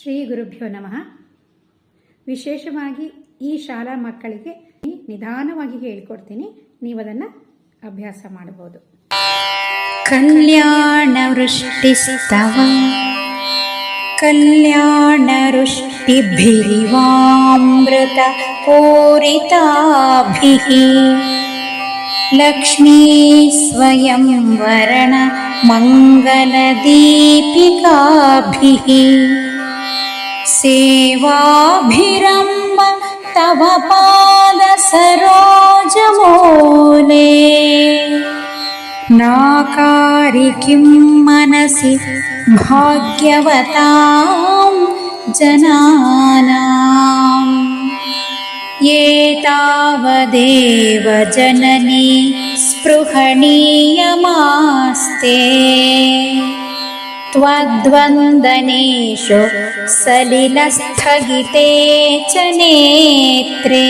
ಶ್ರೀ ಗುರುಭ್ಯೋ ನಮಃ. ವಿಶೇಷವಾಗಿ ಈ ಶಾಲಾ ಮಕ್ಕಳಿಗೆ ನಿಧಾನವಾಗಿ ಹೇಳ್ಕೊಡ್ತೀನಿ. ನೀವದನ್ನು ಅಭ್ಯಾಸ ಮಾಡಬಹುದು. ಕಲ್ಯಾಣ ವೃಷ್ಟಿಸ್ತವ ಕಲ್ಯಾಣ ವೃಷ್ಟಿಭಿರಿವಾಮೃತ ಪೂರಿತಾಭಿಃ ಲಕ್ಷ್ಮೀ ಸ್ವಯಂ ವರಣ ಮಂಗಲ ಮಂಗಲದೀಪಿಕಾಭಿಃ सेवाभिरम्ब तव पादसरोजमूले। नाकारि किं मनसि भाग्यवतां जनानाम् एतावदेव जननी स्पृहणीयमास्ते त्वद्वन्दनेषु सलिलस्थगिते च नेत्रे।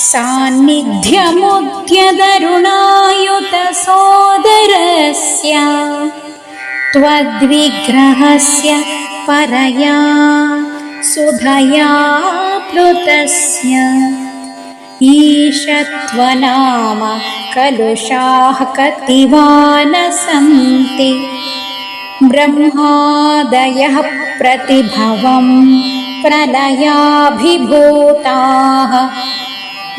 सान्निध्यमुद्यदरुणायुतसोदरस्य त्वद्विग्रहस्य परया सुधया प्लुतस्य। ईशत्वनाम कलुषाः कतिवा न सन्ति ब्रह्मादयः प्रतिभवं प्रलयाभिभूताः।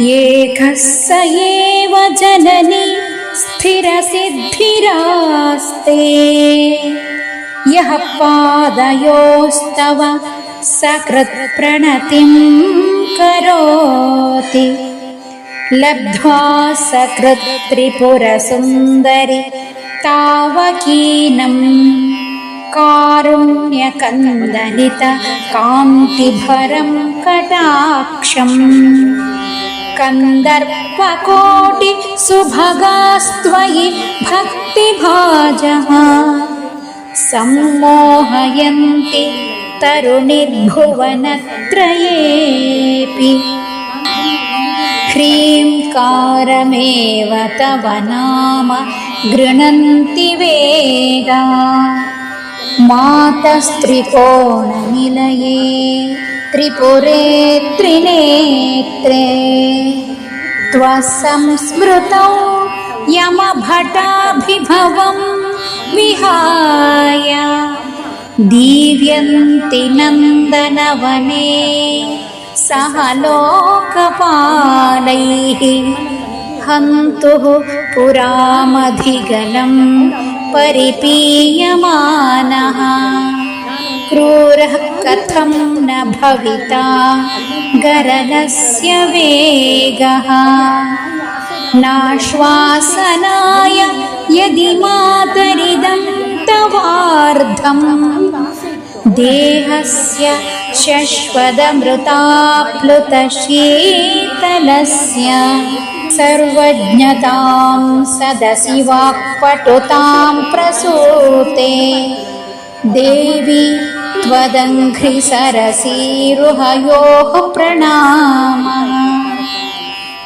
एकः स एव जननी स्थिरसिद्धिरास्ते। यः पादयोस्तव सकृत्प्रणतिं करोति। लब्ध्वा सकृत्त्रिपुरसुन्दरि तावकीनं कारुण्यकन्दलित कान्तिभरं कटाक्षम्। कन्दर्पकोटि सुभगास्त्वयि भक्तिभाजः। सम्मोहयन्ति तरुणिर्भुवनत्रयेऽपि। ह्रीङ्कारमेव तव नाम गृह्णन्ति वेदा मातस्त्रिकोणनिलये त्रिपुरे त्रिनेत्रे। त्वसंस्मृतौ यमभटाभिभवं विहाय। दीव्यन्ति नन्दनवने सह लोकपालैः हन्तुः पुरामधिगलं परिपीयमानः। क्रूरः कथं न भविता गरलस्य वेगः। नाश्वासनाय यदि मातरिदं तवार्धम् देहस्य शश्वदमृताप्लुतशीतलस्य सर्वज्ञतां सदसि वाक्पटुतां प्रसूते। देवी त्वदङ्घ्रिसरसीरुहयोः प्रणामः।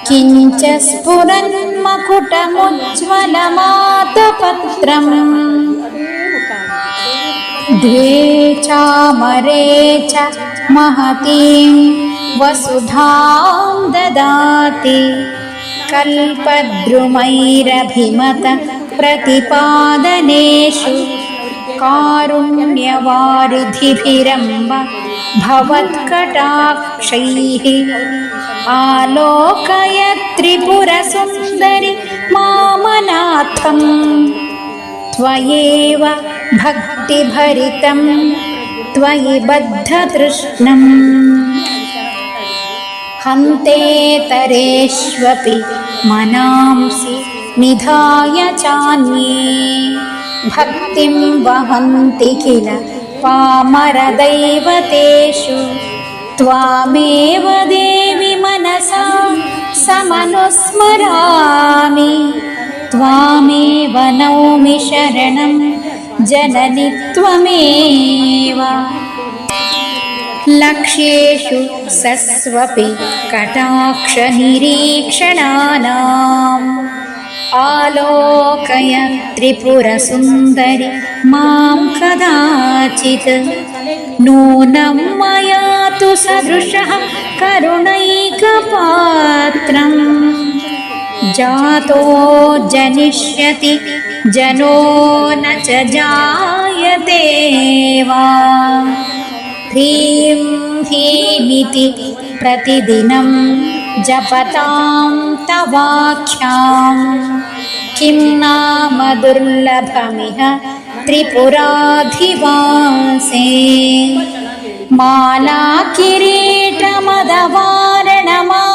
किञ्च स्फुरन्मकुटमुज्ज्वलमातपत्रम्। द्वे चामरे च महतीं वसुधां ददाति कल्पद्रुमैरभिमत प्रतिपादनेषु कारुण्यवारिधिभिरम्ब भवत्कटाक्षैः आलोकय त्रिपुरसुन्दरि मामनाथम् त्वयेव भक्तिभरितं त्वयि बद्धतृष्णम् हन्तेतरेष्वपि मनांसि निधाय चान्ये। भक्तिं वहन्ति किल पामरदैवतेषु। त्वामेव देवि मनसा समनुस्मरामि। त्वामेव नौमि शरणं जननि त्वमेव लक्ष्येषु सस्वपि कटाक्षनिरीक्षणानाम्। आलोकय त्रिपुरसुन्दरि मां कदाचित् नूनं मया तु सदृशः करुणैकपात्रम्। जातो जनिष्यति जनो न च जायते वा ह्रीं ह्रीमिति प्रतिदिनं जपतां तवाख्यां। किं नाम दुर्लभमिह त्रिपुराधिवासे? माला किरीटमदवारणमा